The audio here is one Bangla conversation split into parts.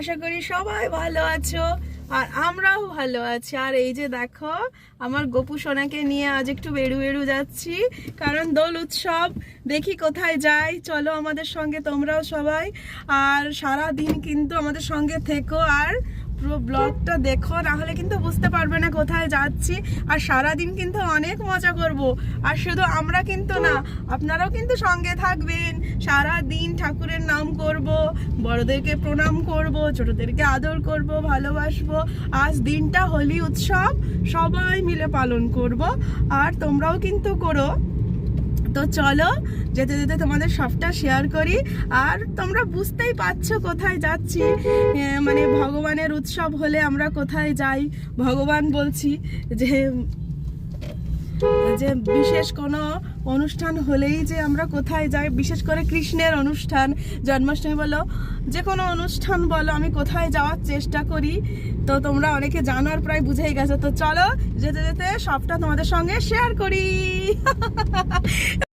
আশা করি সবাই ভালো আছো, আর আমরাও ভালো আছি। আর এই যে দেখো, আমার গপু সোনাকে নিয়ে আজ একটু বেরু বেরু যাচ্ছি, কারণ দোল উৎসব, দেখি কোথায় যাই। চলো আমাদের সঙ্গে তোমরাও সবাই, আর সারা দিন কিন্তু আমাদের সঙ্গে থেকো। আর পুরো ব্লগটা দেখো না হলে কিন্তু বুঝতে পারবে না কোথায় যাচ্ছি। আর সারা দিন কিন্তু অনেক মজা করব। আর শুধু আমরা কিন্তু না, আপনারাও কিন্তু সঙ্গে থাকবেন। সারা দিন ঠাকুরের নাম করব, বড়দেরকে প্রণাম করব, ছোটদেরকে আদর করব, ভালোবাসবো। আজ দিনটা হোলি উৎসব, সবাই মিলে পালন করব। আর তোমরাও কিন্তু করো। তো চলো, যেতে যেতে তোমাদের সবটা শেয়ার করি। আর তোমরা বুঝতেই পারছ কোথায় যাচ্ছি। মানে ভগবানের উৎসব হলে আমরা কোথায় যাই? ভগবান বলছি যে যে বিশেষ কোনো অনুষ্ঠান হলেই যে আমরা কোথায় যাই, বিশেষ করে কৃষ্ণের অনুষ্ঠান, জন্মাষ্টমী বলো, যে কোনো অনুষ্ঠান বলো, আমি কোথায় যাওয়ার চেষ্টা করি। তো তোমরা অনেকে জানার প্রায় বুঝেই গেছো। তো চলো, যেতে যেতে সবটা তোমাদের সঙ্গে শেয়ার করি।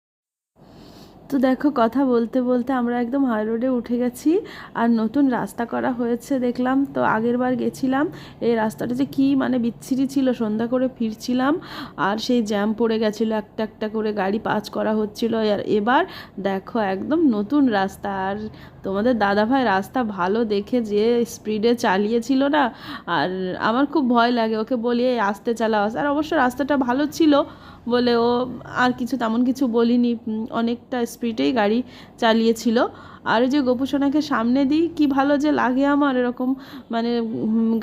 তো দেখো, কথা বলতে বলতে আমরা একদম হাই রোডে উঠে গেছি আর নতুন রাস্তা করা হয়েছে দেখলাম। তো আগের বার গেছিলাম, এই রাস্তাটা যে কি মানে বিচ্ছিরি ছিল, সন্ধ্যা করে ফিরছিলাম আর সেই জ্যাম পড়ে গেছিল, একটা একটা করে গাড়ি পাস করা হচ্ছিল। আর এবার দেখো, একদম নতুন রাস্তা আর তোমাদের দাদাভাই রাস্তা ভালো দেখে যে স্পিডে চালিয়েছিল না, আর আমার খুব ভয় লাগে, ওকে বলি, "এই আস্তে চালাও। আর অবশ্য রাস্তাটা ভালো ছিল বলে ও আর কিছু তেমন কিছু বলিনি অনেকটা স্পিডেই গাড়ি চালিয়েছিল। আর ওই যে গোপুসোনাকে সামনে দিই, কি ভালো যে লাগে আমার এরকম মানে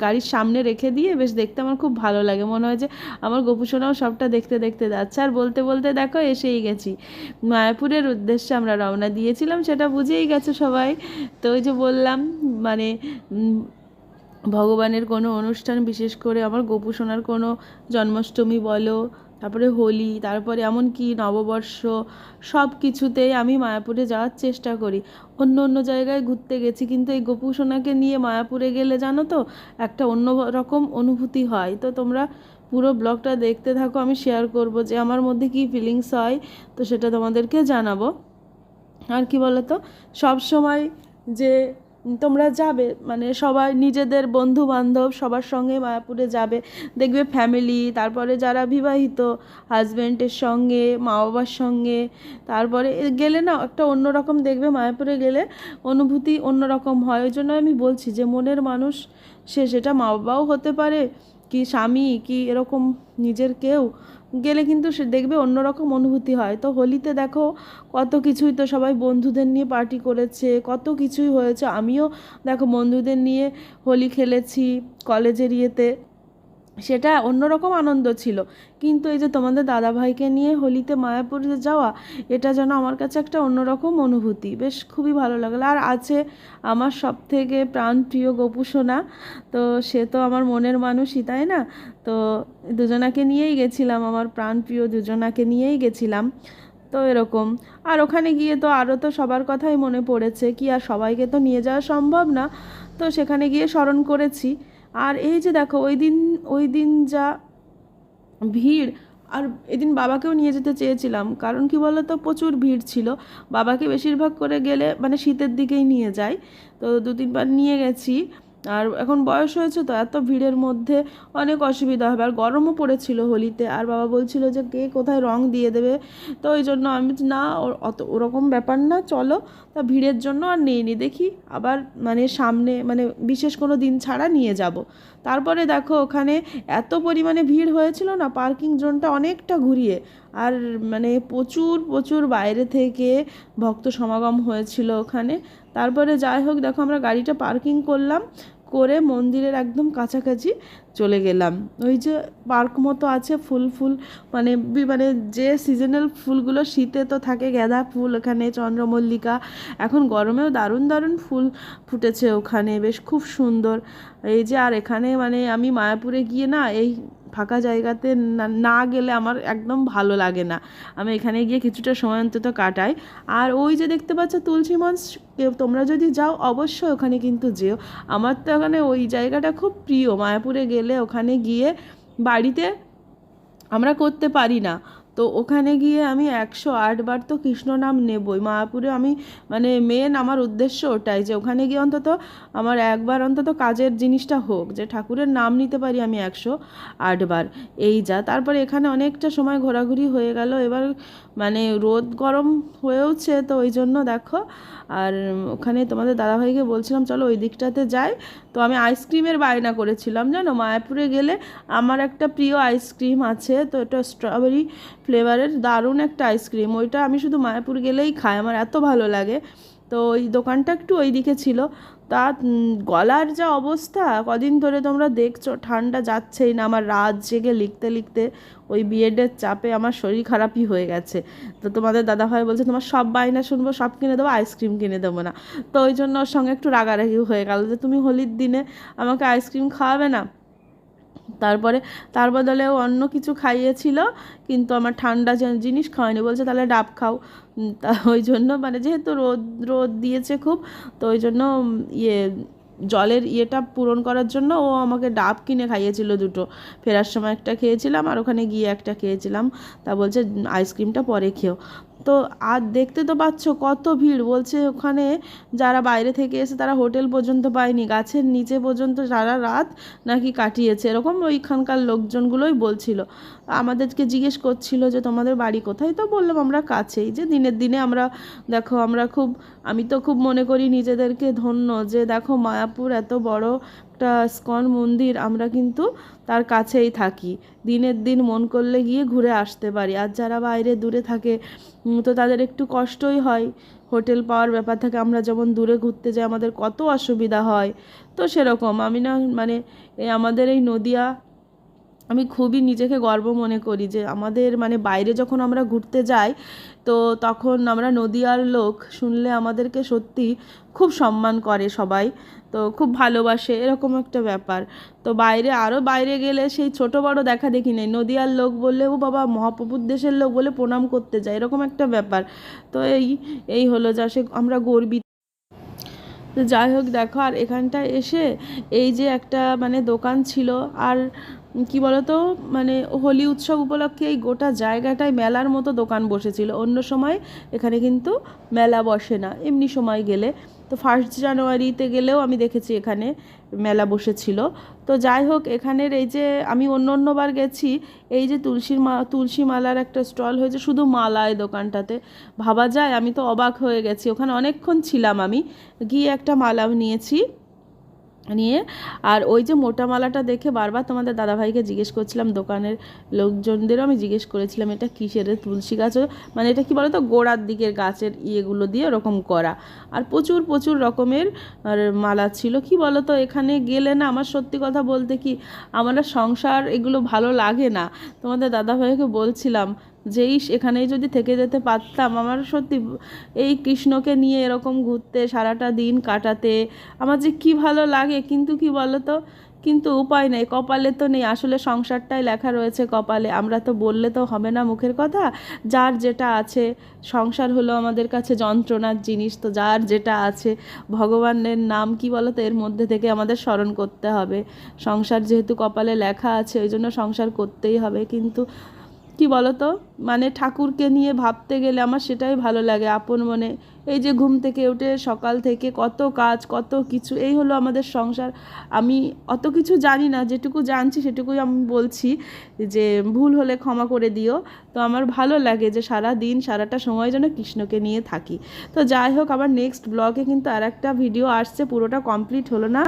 গাড়ির সামনে রেখে দিয়ে বেশ দেখতে আমার খুব ভালো লাগে। মনে হয় যে আমার গোপুসোনাও সবটা দেখতে দেখতে যাচ্ছে। আর বলতে বলতে দেখো এসেই গেছি। মায়াপুরের উদ্দেশ্যে আমরা রওনা দিয়েছিলাম, সেটা বুঝেই গেছে সবাই। তো ওই যে বললাম মানে ভগবানের কোনো অনুষ্ঠান বিশেষ করে আমার গোপু সোনার কোনো জন্মাষ্টমী বলো তারপরে হোলি, তারপরে এমনকি নববর্ষ সব কিছুতেই আমি মায়াপুরে যাওয়ার চেষ্টা করি। অন্য অন্য জায়গায় ঘুরতে গেছি, কিন্তু এই গোপু সোনাকে নিয়ে মায়াপুরে গেলে জানো তো, একটা অন্য রকম অনুভূতি হয়। তো তোমরা পুরো ব্লগটা দেখতে থাকো, আমি শেয়ার করব যে আমার মধ্যে কী ফিলিংস হয়, তো সেটা তোমাদেরকে জানাব। আর কি বলতো সব সময় যে তোমরা যাবে মানে সবাই নিজেদের বন্ধু বান্ধব সবার সঙ্গে মায়াপুরে যাবে। দেখবে ফ্যামিলি তারপরে যারা বিবাহিত হাজব্যান্ডের সঙ্গে মা বাবার সঙ্গে, তারপরে গেলে না একটা অন্যরকম দেখবে, মায়াপুরে গেলে অনুভূতি অন্যরকম হয়। ওই জন্য আমি বলছি যে মনের মানুষ, সে সেটা মা বাবাও হতে পারে, কি স্বামী, কি এরকম নিজের কেউ গেলে কিন্তু সে দেখবে অন্যরকম অনুভূতি হয়। তো হোলিতে দেখো কত কিছুই তো সবাই বন্ধুদের নিয়ে পার্টি করেছে, কত কিছুই হয়েছে। আমিও দেখো বন্ধুদের নিয়ে হোলি খেলেছি কলেজের ইয়েতে। সেটা অন্যরকম আনন্দ ছিল। কিন্তু এই যে তোমাদের দাদাভাইকে নিয়ে হোলিতে মায়াপুরে যাওয়া, এটা যেন আমার কাছে একটা অন্যরকম অনুভূতি। বেশ খুবই ভালো লাগল। আর আছে আমার সব থেকে প্রাণপ্রিয় গোপু সোনা। তো সে তো আমার মনের মানুষই, তাই না? তো দুজনাকে নিয়েই গেছিলাম, আমার প্রাণপ্রিয় দুজনাকে নিয়েই গেছিলাম। তো এরকম। আর ওখানে গিয়ে তো আরও তো সবার কথাই মনে পড়েছে, কি আর সবাইকে তো নিয়ে যাওয়া সম্ভব না। তো সেখানে গিয়ে স্মরণ করেছি। আর এই যে দেখো, ওই দিন ওই দিন যা ভিড়, আর এদিন বাবাকেও নিয়ে যেতে চেয়েছিলাম। কারণ কি তো প্রচুর ভিড় ছিল। বাবাকে বেশিরভাগ করে গেলে মানে শীতের দিকেই নিয়ে যায়। তো দু তিনবার নিয়ে গেছি। আর এখন বয়স হয়েছে তো এত ভিড়ের মধ্যে অনেক অসুবিধা হবে। আর গরমও পড়েছিল হোলিতে। আর বাবা বলছিল যে, কে কোথায় রং দিয়ে দেবে? তো ওই জন্য আমি না ও- অত, ওরকম ব্যাপার না, চলো। তা ভিড়ের জন্য আর নিয়ে নিইনি দেখি আবার মানে সামনে মানে বিশেষ কোনো দিন ছাড়া নিয়ে যাব। তারপরে দেখো ওখানে এত পরিমাণে ভিড় হয়েছিল না, পার্কিং জোনটা অনেকটা ঘুরিয়ে। আর মানে প্রচুর প্রচুর বাইরে থেকে ভক্ত সমাগম হয়েছিল ওখানে। তারপরে যাই হোক, দেখো আমরা গাড়িটা পার্কিং করলাম, করে মন্দিরের একদম কাছাকাছি চলে গেলাম। ওই যে পার্ক মতো আছে, ফুল ফুল মানে মানে যে সিজনাল ফুলগুলো শীতে তো থাকে, গাঁদা ফুল ওখানে, চন্দ্রমল্লিকা, এখন গরমেও দারুণ দারুণ ফুল ফুটেছে ওখানে, বেশ খুব সুন্দর। এই যে আর এখানে মানে আমি মায়াপুরে গিয়ে না এই ফাঁকা জায়গাতে না গেলে আমার একদম ভালো লাগে না। আমি এখানে গিয়ে কিছুটা সময় অন্তত কাটাই। আর ওই যে দেখতে পাচ্ছ তুলসী মঞ্চ তোমরা যদি যাও অবশ্যই ওখানে কিন্তু যেও। আমার তো ওখানে ওই জায়গাটা খুব প্রিয়। মায়াপুরে গেলে ওখানে গিয়ে বাড়িতে আমরা করতে পারি না। তো ওখানে গিয়ে আমি একশো আটবার তো কৃষ্ণ নাম নেবই। মায়াপুরে আমি মানে মেন আমার উদ্দেশ্য ওটাই যে ওখানে গিয়ে অন্তত আমার একবার অন্তত কাজের জিনিসটা হোক, যে ঠাকুরের নাম নিতে পারি আমি একশো আটবার এই যা, তারপরে এখানে অনেকটা সময় ঘোরাঘুরি হয়ে গেল। এবার মানে রোদ গরম হয়েওছে তো ওই জন্য দেখো আর ওখানে তোমাদের দাদাভাইকে বলছিলাম, চলো ওই দিকটাতে যাই। তো আমি আইসক্রিমের বায়না করেছিলাম, জানো? মায়াপুরে গেলে আমার একটা প্রিয় আইসক্রিম আছে, তো এটা স্ট্রবেরি ফ্লেভারের দারুণ একটা আইসক্রিম। ওইটা আমি শুধু মায়াপুর গেলেই খাই, আমার এত ভালো লাগে। তো ওই দোকানটা একটু ওই দিকে ছিল। তা গলার যা অবস্থা, কদিন ধরে তোমরা দেখছ, ঠান্ডা যাচ্ছেই না, আমার রাত জেগে লিখতে লিখতে ওই বিএডের চাপে আমার শরীর খারাপই হয়ে গেছে। তো তোমাদের দাদাভাই বলছে, তোমার সব বায়না শুনব, সব কিনে দেবো, আইসক্রিম কিনে দেবো না। তো ওই জন্য ওর সঙ্গে একটু রাগারাগি হয়ে গেল যে, তুমি হোলির দিনে আমাকে আইসক্রিম খাওয়াবে না? তারপরে, তার বদলে অন্য কিছু খাইয়েছিল, কিন্তু আমার ঠান্ডা জিনিস খাওয়ায়নি, বলছে তাহলে ডাব খাও। তা ওই জন্য মানে যেহেতু রোদ রোদ দিয়েছে খুব, তো ওই জন্য ইয়ে জলের ইয়েটা পূরণ করার জন্য ও আমাকে ডাব কিনে খাইয়েছিল দুটো। ফেরার সময় একটা খেয়েছিলাম আর ওখানে গিয়ে একটা খেয়েছিলাম। তা বলছে আইসক্রিমটা পরে খেও। তো আর দেখতে তো পাচ্ছ কত ভিড়। বলছে ওখানে যারা বাইরে থেকে এসে তারা হোটেল পর্যন্ত পায়নি, গাছের নিচে পর্যন্ত সারা রাত নাকি কাটিয়েছে। এরকম ওইখানকার লোকজনগুলোই বলছিল। আমাদেরকে জিজ্ঞেস করছিল যে, তোমাদের বাড়ি কোথায়? তো বললাম, আমরা কাছেই। যে দিনের দিনে আমরা, দেখো, আমরা খুব, আমি তো খুব মনে করি নিজেদেরকে ধন্য যে, দেখো, মায়াপুর এত বড় একটা স্কন মন্দির আমরা কিন্তু তার কাছেই থাকি। দিনের দিন মন করলে গিয়ে ঘুরে আসতে পারি। আর যারা বাইরে দূরে থাকে তো তাদের একটু কষ্টই হয়। হোটেল পাওয়ার ব্যাপার থাকে, আমরা যেমন দূরে ঘুরতে যাই, আমাদের কত অসুবিধা হয়। তো সেরকম। আমি না মানে আমাদের এই নদিয়া আমি খুবই নিজেকে গর্ব মনে করি যে আমাদের মানে বাইরে যখন আমরা ঘুরতে যাই, তো তখন আমরা নদিয়ার লোক শুনলে আমাদেরকে সত্যি খুব সম্মান করে সবাই, তো খুব ভালোবাসে, এরকম একটা ব্যাপার। তো বাইরে আরও বাইরে গেলে সেই ছোট বড় দেখা দেখি নেই। নদিয়ার লোক বললে, ও বাবা, মহাপ্রভুর দেশের লোক বলে প্রণাম করতে যায়। এরকম একটা ব্যাপার। তো এই এই হলো যা সে আমরা গর্বিত। তো যাই হোক, দেখো আর এখানটায় এসে এই যে একটা মানে দোকান ছিল, আর কি বলতো? মানে হোলি উৎসব উপলক্ষে এই গোটা জায়গাটায় মেলার মতো দোকান বসেছিল। অন্য সময় এখানে কিন্তু মেলা বসে না, এমনি সময় গেলে। তো ফার্স্ট জানুয়ারিতে গেলেও আমি দেখেছি এখানে মেলা বসেছিল। তো যাই হোক, এখানের এই যে আমি অন্য অন্যবার গেছি, এই যে তুলসীর মা, তুলসী মালার একটা স্টল হয়েছে শুধু মালায় দোকানটাতে। ভাবা যায়, আমি তো অবাক হয়ে গেছি। ওখানে অনেকক্ষণ ছিলাম আমি। গিয়ে একটা মালা নিয়েছি। নিয়ে। আর ওই যে মোটা মালাটা দেখে বারবার তোমাদের দাদাভাইকে জিজ্ঞেস করছিলাম, দোকানের লোকজনদেরও আমি জিজ্ঞেস করেছিলাম, এটা কিসের? তুলসী গাছ মানে এটা কি বলতো? গোড়ার দিকের গাছের ইয়েগুলো দিয়ে ওরকম করা। আর প্রচুর প্রচুর রকমের মালা ছিল। কি বলতো? এখানে গেলে না আমার সত্যি কথা বলতে কি, আমার সংসার এগুলো ভালো লাগে না। তোমাদের দাদাভাইকে বলছিলাম যেই এখানেই যদি থেকে যেতে পারতাম, আমার সত্যি এই কৃষ্ণকে নিয়ে এরকম ঘুরতে, সারাটা দিন কাটাতে, আমার যে কি ভালো লাগে। কিন্তু কি বলতো? কিন্তু উপায় নেই, কপালে তো নেই। আসলে সংসারটাই লেখা রয়েছে কপালে। আমরা তো বললে তো হবে না মুখের কথা। যার যেটা আছে, সংসার হলো আমাদের কাছে যন্ত্রণার জিনিস। তো যার যেটা আছে, ভগবানের নাম কি বলতো? এর মধ্যে থেকে আমাদের স্মরণ করতে হবে। সংসার যেহেতু কপালে লেখা আছে, ওই জন্য সংসার করতেই হবে। কিন্তু কি বলতো? মানে ঠাকুরকে নিয়ে ভাবতে গেলে আমার সেটাই ভালো লাগে আপন মনে। এই যে ঘুম থেকে উঠে সকাল থেকে কত কাজ, কত কিছু, এই হলো আমাদের সংসার। আমি অত কিছু জানি না, যেটুকু জানছি সেটুকুই আমি বলছি যে ভুল হলে ক্ষমা করে দিও। তো আমার ভালো লাগে যে সারা দিন, সারাটা সময় যেন কৃষ্ণকে নিয়ে থাকি। তো যাই হোক, আবার নেক্সট ব্লগে কিন্তু আর একটা ভিডিও আসছে, পুরোটা কমপ্লিট হলো না।